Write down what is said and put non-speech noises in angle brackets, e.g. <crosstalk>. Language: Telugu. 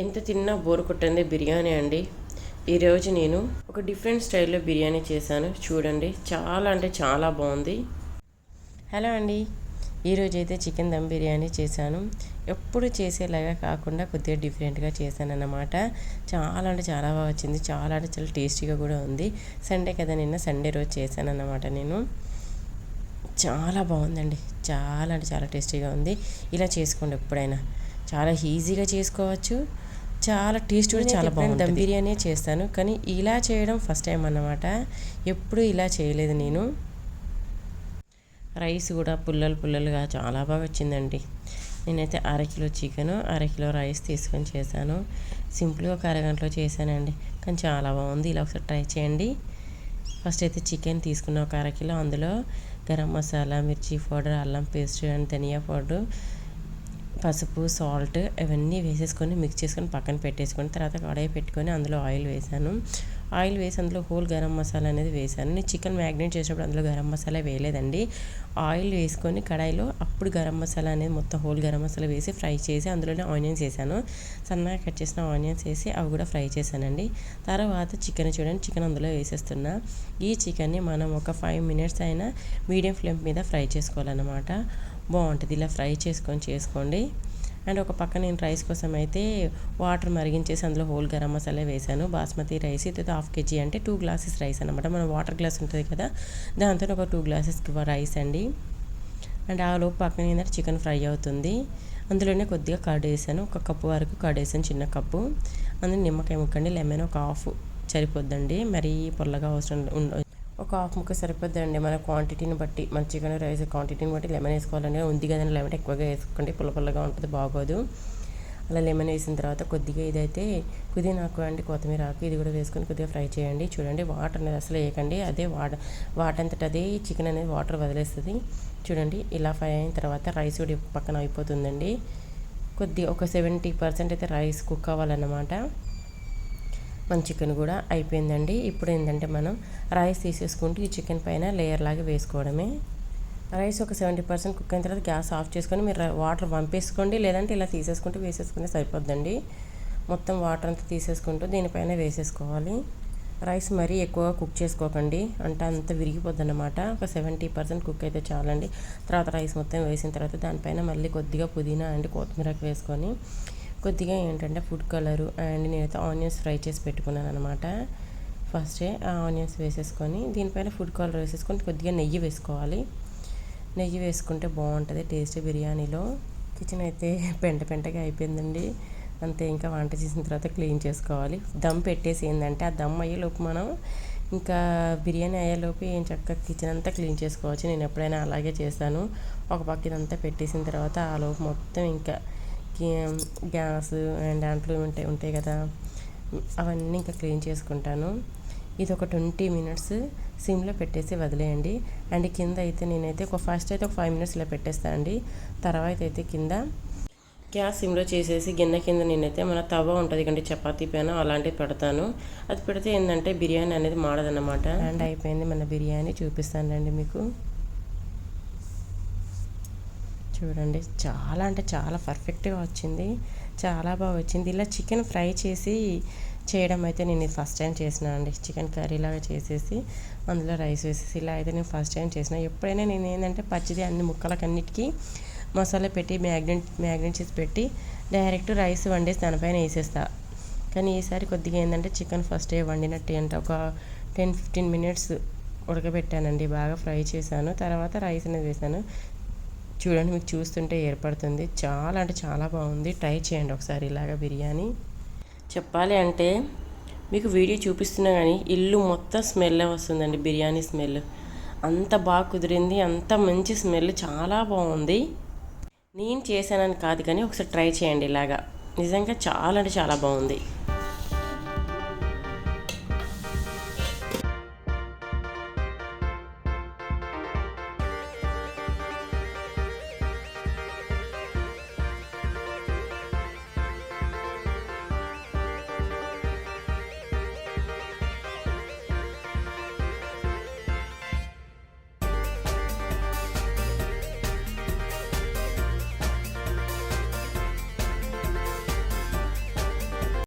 ఎంత తిన్నా బోరు కొట్టింది బిర్యానీ అండి. ఈరోజు నేను ఒక డిఫరెంట్ స్టైల్లో బిర్యానీ చేశాను. చూడండి చాలా అంటే చాలా బాగుంది. హలో అండి ఈరోజు అయితే చికెన్ దమ్ బిర్యానీ చేశాను. ఎప్పుడు చేసేలాగా కాకుండా కొద్దిగా డిఫరెంట్గా చేశాను అన్నమాట చాలా అంటే చాలా బాగా వచ్చింది. చాలా అంటే చాలా టేస్టీగా కూడా ఉంది. సండే కదా నిన్న సండే రోజు చేశాను అన్నమాట నేను. చాలా బాగుందండి. చాలా అంటే చాలా టేస్టీగా ఉంది. ఇలా చేసుకోండి ఎప్పుడైనా. చాలా ఈజీగా చేసుకోవచ్చు. చాలా టేస్ట్ కూడా చాలా బాగుంది దమ్ బిర్యానీ చేస్తాను. కానీ ఇలా చేయడం ఫస్ట్ టైం అన్నమాట. ఎప్పుడు ఇలా చేయలేదు నేను. రైస్ కూడా పుల్లలు పుల్లలుగా చాలా బాగా వచ్చిందండి. నేనైతే అరకిలో చికెన్ అరకిలో రైస్ తీసుకొని చేశాను. సింపుల్గా ఒక అరగంటలో చేశానండి. కానీ చాలా బాగుంది. ఇలా ఒకసారి ట్రై చేయండి. ఫస్ట్ అయితే చికెన్ తీసుకున్న ఒక అరకిలో అందులో గరం మసాలా మిర్చి పౌడర్ అల్లం పేస్ట్ అండ్ ధనియా పౌడర్. పసుపు సాల్ట్ ఇవన్నీ వేసేసుకొని మిక్స్ చేసుకొని పక్కన పెట్టేసుకొని తర్వాత కడాయి పెట్టుకొని అందులో ఆయిల్ వేసాను. ఆయిల్ వేసి అందులో హోల్ గరం మసాలా అనేది వేసాను. నేను చికెన్ మ్యాగ్నేట్ చేసినప్పుడు అందులో గరం మసాలా వేయలేదండి. ఆయిల్ వేసుకొని కడాయిలో అప్పుడు గరం మసాలా అనేది మొత్తం హోల్ గరం మసాలా వేసి ఫ్రై చేసి అందులోనే ఆనియన్స్ వేసాను. సన్నగా కట్ చేసిన ఆనియన్స్ వేసి అవి కూడా ఫ్రై చేశానండి. తర్వాత చికెన్ చూడండి చికెన్ అందులో వేసేస్తున్నా. ఈ చికెన్ని మనం ఒక ఫైవ్ మినిట్స్ అయినా మీడియం ఫ్లేమ్ మీద ఫ్రై చేసుకోవాలన్నమాట. బాగుంటుంది. ఇలా ఫ్రై చేసుకొని చేసుకోండి. అండ్ ఒక పక్క నేను రైస్ కోసం అయితే వాటర్ మరిగించేసి అందులో హోల్ గరం మసాలా వేసాను బాస్మతి రైస్ ఇది హాఫ్ కేజీ అంటే టూ గ్లాసెస్ రైస్ అనమాట మన వాటర్ గ్లాస్ ఉంటుంది కదా దాంతో ఒక టూ గ్లాసెస్ రైస్ అండి. అండ్ ఆ లోపు పక్కన ఏంటంటే చికెన్ ఫ్రై అవుతుంది. అందులోనే కొద్దిగా కర్డ్ వేసాను. ఒక కప్పు వరకు కర్డ్ వేసాను చిన్న కప్పు. అందులో నిమ్మకాయ ముక్కండి లెమన్ ఒక హాఫ్. సరిపోద్దండి. మరీ పొల్లగా అవసరం ఒక హాఫ్ ముక్క సరిపోద్దండి మన క్వాంటిటీని బట్టి. మన చికెన్ రైస్ క్వాంటిటీని బట్టి లెమన్ వేసుకోవాలండి. ఉంది కదండి లెమన్ ఎక్కువగా వేసుకోండి పుల్ల పుల్లగా ఉంటుంది బాగోదు. అలా లెమన్ వేసిన తర్వాత కొద్దిగా ఇదైతే పుదీనాకు అండి కొత్తిమీర ఆకు ఇది కూడా వేసుకొని కొద్దిగా ఫ్రై చేయండి. చూడండి వాటర్ అనేది అసలు వేయకండి. అదే వాట వాటంతట అదే చికెన్ అనేది వాటర్ వదిలేస్తుంది. చూడండి ఇలా ఫ్రై అయిన తర్వాత రైస్ కూడా పక్కన అయిపోతుందండి. కొద్ది ఒక సెవెంటీ పర్సెంట్ అయితే రైస్ కుక్ అవ్వాలన్నమాట. మన చికెన్ కూడా అయిపోయిందండి. ఇప్పుడు ఏంటంటే మనం రైస్ తీసేసుకుంటూ ఈ చికెన్ పైన లేయర్ లాగా వేసుకోవడమే. రైస్ ఒక సెవెంటీ పర్సెంట్ కుక్ అయిన తర్వాత గ్యాస్ ఆఫ్ చేసుకొని మీరు వాటర్ పంపేసుకోండి లేదంటే ఇలా తీసేసుకుంటూ వేసేసుకుంటే సరిపోద్దండి. మొత్తం వాటర్ అంతా తీసేసుకుంటూ దీనిపైన వేసేసుకోవాలి. రైస్ మరీ ఎక్కువగా కుక్ చేసుకోకండి. అంటే అంత విరిగిపోద్ది అనమాట ఒక సెవెంటీ పర్సెంట్ కుక్ అయితే చాలండి. తర్వాత రైస్ మొత్తం వేసిన తర్వాత దానిపైన మళ్ళీ కొద్దిగా పుదీనా అండ్ కొత్తిమీరకు వేసుకొని కొద్దిగా ఏంటంటే ఫుడ్ కలరు అండ్ నేనైతే ఆనియన్స్ ఫ్రై చేసి పెట్టుకున్నాను అనమాట ఫస్టే ఆ ఆనియన్స్ వేసేసుకొని దీనిపైన ఫుడ్ కలర్ వేసేసుకొని కొద్దిగా నెయ్యి వేసుకోవాలి. నెయ్యి వేసుకుంటే బాగుంటుంది టేస్ట్ బిర్యానీలో. కిచెన్ అయితే <laughs> పెంట పెంటగా అయిపోయిందండి. అంతే ఇంకా వంట చేసిన తర్వాత క్లీన్ చేసుకోవాలి. దమ్ పెట్టేసి ఏంటంటే ఆ దమ్ అయ్యేలోపు మనం ఇంకా బిర్యానీ అయ్యేలోపు ఏం చక్కగా కిచెన్ అంతా క్లీన్ చేసుకోవచ్చు. నేను ఎప్పుడైనా అలాగే చేస్తాను. ఒక పక్క ఇదంతా పెట్టేసిన తర్వాత ఆ లోపు మొత్తం ఇంకా గ్యాస్ అండ్ దాంట్లో ఉంటాయి ఉంటాయి కదా. అవన్నీ ఇంకా క్లీన్ చేసుకుంటాను. ఇది ఒక ట్వంటీ మినిట్స్ సిమ్లో పెట్టేసి వదిలేయండి. అండ్ కింద అయితే నేనైతే ఒక ఫస్ట్ అయితే ఒక ఫైవ్ మినిట్స్ ఇలా పెట్టేస్తాను అండి తర్వాత అయితే కింద గ్యాస్ సిమ్లో చేసేసి గిన్నె కింద నేనైతే మన తవ్వ ఉంటుంది కంటే చపాతీ పైన అలాంటివి పెడతాను. అది పెడితే ఏంటంటే బిర్యానీ అనేది మాడదన్నమాట. అండ్ అయిపోయింది మన బిర్యానీ. చూపిస్తానండి మీకు. చూడండి. చాలా అంటే చాలా పర్ఫెక్ట్గా వచ్చింది. చాలా బాగా వచ్చింది. ఇలా చికెన్ ఫ్రై చేసి చేయడం అయితే నేను ఇది ఫస్ట్ టైం చేసిన అండి. చికెన్ కర్రీ లాగా చేసేసి అందులో రైస్ వేసేసి ఇలా అయితే నేను ఫస్ట్ టైం చేసిన. ఎప్పుడైనా నేను ఏంటంటే పచ్చిది అన్ని ముక్కలకన్నిటికీ మసాలా పెట్టి మ్యాగ్నెట్ మ్యాగ్నెట్ చేసి పెట్టి డైరెక్ట్ రైస్ వండేసి దానిపైన వేసేస్తా. కానీ ఈసారి కొద్దిగా ఏంటంటే చికెన్ ఫస్ట్ వండినట్టు అంటే. ఒక టెన్ ఫిఫ్టీన్ మినిట్స్ ఉడకబెట్టానండి. బాగా ఫ్రై చేశాను. తర్వాత రైస్ అనేది వేసాను. చూడండి మీకు చూస్తుంటే ఏర్పడుతుంది. చాలా అంటే చాలా బాగుంది. ట్రై చేయండి ఒకసారి ఇలాగ బిర్యానీ. చెప్పాలి అంటే మీకు వీడియో చూపిస్తున్నా కానీ ఇల్లు మొత్తం స్మెల్ వస్తుందండి బిర్యానీ స్మెల్. అంత బాగా కుదిరింది అంత మంచి స్మెల్ చాలా బాగుంది. నేను చేశానని కాదు కానీ ఒకసారి ట్రై చేయండి ఇలాగా. నిజంగా చాలా అంటే చాలా బాగుంది.